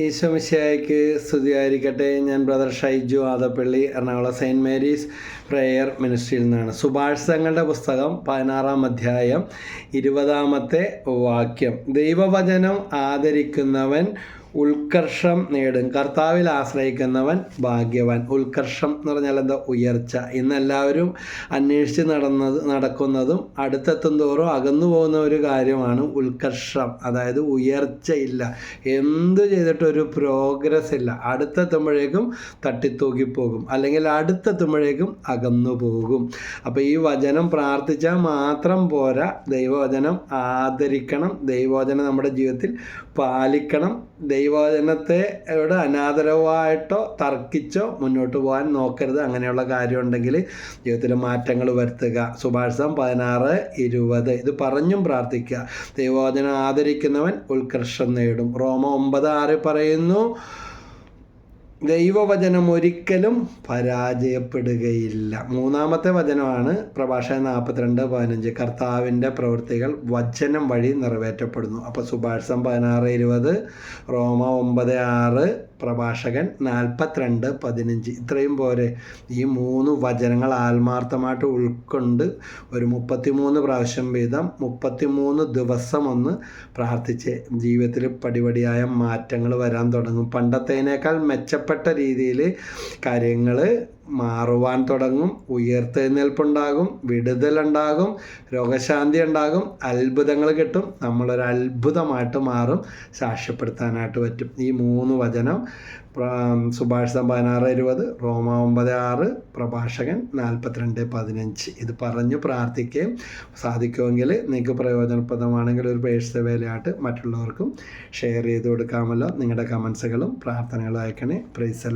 ഈശോമിശിയായിക്ക് സ്തുതിയായിരിക്കട്ടെ. ഞാൻ brother Shaiju Adappally Ernakulam saint Mary's prayer മിനിസ്ട്രിയിൽ നിന്നാണ്. സുഭാഷിതങ്ങളുടെ പുസ്തകം പതിനാറാം അധ്യായം ഇരുപതാമത്തെ വാക്യം. ദൈവവചനം ആദരിക്കുന്നവൻ ഉത്കർഷം നേടും. കർത്താവിൽ ആശ്രയിക്കുന്നവൻ ഭാഗ്യവാൻ. ഉത്കർഷം എന്ന് പറഞ്ഞാൽ എന്താ? ഉയർച്ച. ഇന്ന് എല്ലാവരും അന്വേഷിച്ച് നടന്നത് നടക്കുന്നതും അടുത്തെത്തും തോറും അകന്നു പോകുന്ന ഒരു കാര്യമാണ് ഉത്കർഷം. അതായത് ഉയർച്ചയില്ല. എന്ത് ചെയ്തിട്ടൊരു പ്രോഗ്രസ് ഇല്ല. അടുത്തെത്തുമ്പോഴേക്കും തട്ടിത്തൂക്കിപ്പോകും അല്ലെങ്കിൽ അടുത്തെത്തുമ്പോഴേക്കും അകന്നു പോകും. അപ്പോൾ ഈ വചനം പ്രാർത്ഥിച്ചാൽ മാത്രം പോരാ. ദൈവവചനം ആദരിക്കണം. ദൈവവചനം നമ്മുടെ ജീവിതത്തിൽ പാലിക്കണം. ദൈവവചനത്തെ ഇവിടെ അനാദരവായിട്ടോ തർക്കിച്ചോ മുന്നോട്ട് പോകാൻ നോക്കരുത്. അങ്ങനെയുള്ള കാര്യം ഉണ്ടെങ്കിൽ ജീവിതത്തിൽ മാറ്റങ്ങൾ വരുത്തുക. സുഭാഷം പതിനാറ് ഇരുപത്. ഇത് പറഞ്ഞും പ്രാർത്ഥിക്കുക. ദൈവവചനം ആദരിക്കുന്നവൻ ഉത്കർഷം നേടും. റോമ ഒമ്പത് ആറ് പറയുന്നു ദൈവവചനം ഒരിക്കലും പരാജയപ്പെടുകയില്ല. മൂന്നാമത്തെ വചനമാണ് പ്രഭാഷകൻ നാൽപ്പത്തിരണ്ട് പതിനഞ്ച്. കർത്താവിന്റെ പ്രവൃത്തികൾ വചനം വഴി നിറവേറ്റപ്പെടുന്നു. അപ്പോൾ സുഭാഷം പതിനാറ് ഇരുപത് റോമ ഒമ്പത് ആറ് പ്രഭാഷകൻ നാൽപ്പത്തിരണ്ട് പതിനഞ്ച്. ഇത്രയും പോരെ. ഈ മൂന്ന് വചനങ്ങൾ ആത്മാർത്ഥമായിട്ട് ഉൾക്കൊണ്ട് ഒരു മുപ്പത്തിമൂന്ന് പ്രാവശ്യം വീതം മുപ്പത്തിമൂന്ന് ദിവസം ഒന്ന് പ്രാർത്ഥിച്ച് ജീവിതത്തിൽ പടിപടിയായ മാറ്റങ്ങൾ വരാൻ തുടങ്ങും. പണ്ടത്തേനേക്കാൾ മെച്ചപ്പെട്ട രീതിയിൽ കാര്യങ്ങൾ മാറുവാൻ തുടങ്ങും ഉയർത്തെഴുന്നേൽപ്പുണ്ടാകും വിടുതലുണ്ടാകും രോഗശാന്തി ഉണ്ടാകും അത്ഭുതങ്ങൾ കിട്ടും. നമ്മളൊരു അത്ഭുതമായിട്ട് മാറും സാക്ഷ്യപ്പെടുത്താനായിട്ട് പറ്റും. ഈ മൂന്ന് വചനം സുഭാഷിതം പതിനാറ് ഇരുപത് റോമ ഒമ്പത് ആറ് പ്രഭാഷകൻ നാൽപ്പത്തിരണ്ട് പതിനഞ്ച്. ഇത് പറഞ്ഞു പ്രാർത്ഥിക്കുകയും സാധിക്കുമെങ്കിൽ നിങ്ങൾക്ക് പ്രയോജനപ്രദമാണെങ്കിൽ ഒരു പേഴ്സ് വേലയായിട്ട് മറ്റുള്ളവർക്കും ഷെയർ ചെയ്ത് കൊടുക്കാമല്ലോ. നിങ്ങളുടെ കമൻസുകളും പ്രാർത്ഥനകളും അയക്കണേ. പ്രൈസ്